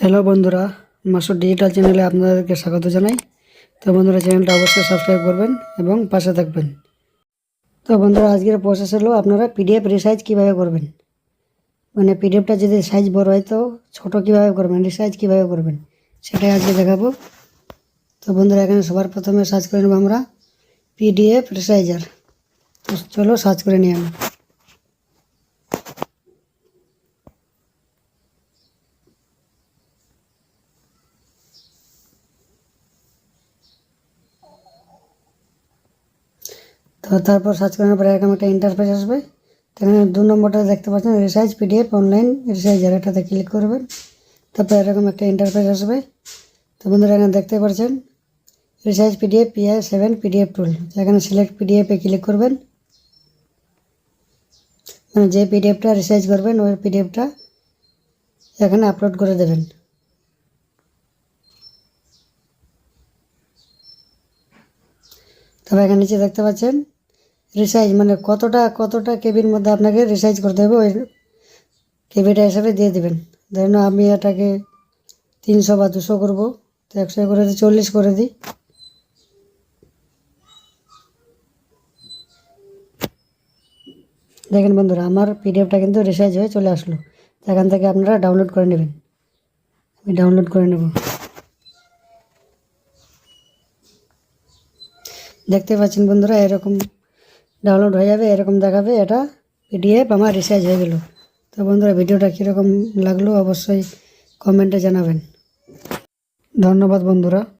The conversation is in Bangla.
হ্যালো বন্ধুরা, মাসুর ডিজিটাল চ্যানেলে আপনাদেরকে স্বাগত জানাই। তো বন্ধুরা, চ্যানেলটা অবশ্যই সাবস্ক্রাইব করবেন এবং পাশে থাকবেন। তো বন্ধুরা, আজকের প্রসেস হলো আপনারা পিডিএফ রিসাইজ কীভাবে করবেন? মানে পিডিএফটা যদি সাইজ বড় হয় তো ছোটো কীভাবে করবেন? রিসাইজ কীভাবে করবেন? সেটাই আজকে দেখাবো। তো বন্ধুরা, এখানে সবার প্রথমে সার্চ করে নেব আমরা পিডিএফ রিসাইজার তো চলো সার্চ করে নিই আমি তো তারপর সার্চ করার পরে এরকম একটা ইন্টারফেস আসবে। তো এখানে দু নম্বরটা দেখতে পাচ্ছেন রিসার্চ পিডিএফ অনলাইন রিসার্চার এটাতে ক্লিক করবেন। তারপর এরকম একটা ইন্টারফেস আসবে। তো বন্ধুরা এখানে দেখতে পাচ্ছেন research PDF PI seven PDF tool এখানে সিলেক্ট পিডিএফে ক্লিক করবেন। মানে যে পিডিএফটা রিসার্চ করবেন, ওই পিডিএফটা এখানে আপলোড করে দেবেন। তবে এখানে নিচে দেখতে পাচ্ছেন রিসাইজ মানে কতটা কতটা কেবির মধ্যে আপনাকে রিসাইজ করতে হবে, ওই কেবিটা হিসাবে দিয়ে দেবেন। ধরেন আমি এটাকে তিনশো বা দুশো করব, তো একশো করে দিই, চল্লিশ করে দিই। দেখেন বন্ধুরা, আমার পিডিএফটা কিন্তু রিসাইজ হয়ে চলে আসলো। এখান থেকে আপনারা ডাউনলোড করে নেবেন। আমি ডাউনলোড করে নেব। দেখতে পাচ্ছেন বন্ধুরা, এরকম ডাউনলোড হয়ে যাবে, এরকম দেখাবে এটা পিডিএফ আমার রিসার্জ হয়ে গেল। তো বন্ধুরা, ভিডিওটা কীরকম লাগল অবশ্যই কমেন্টে জানাবেন। ধন্যবাদ বন্ধুরা।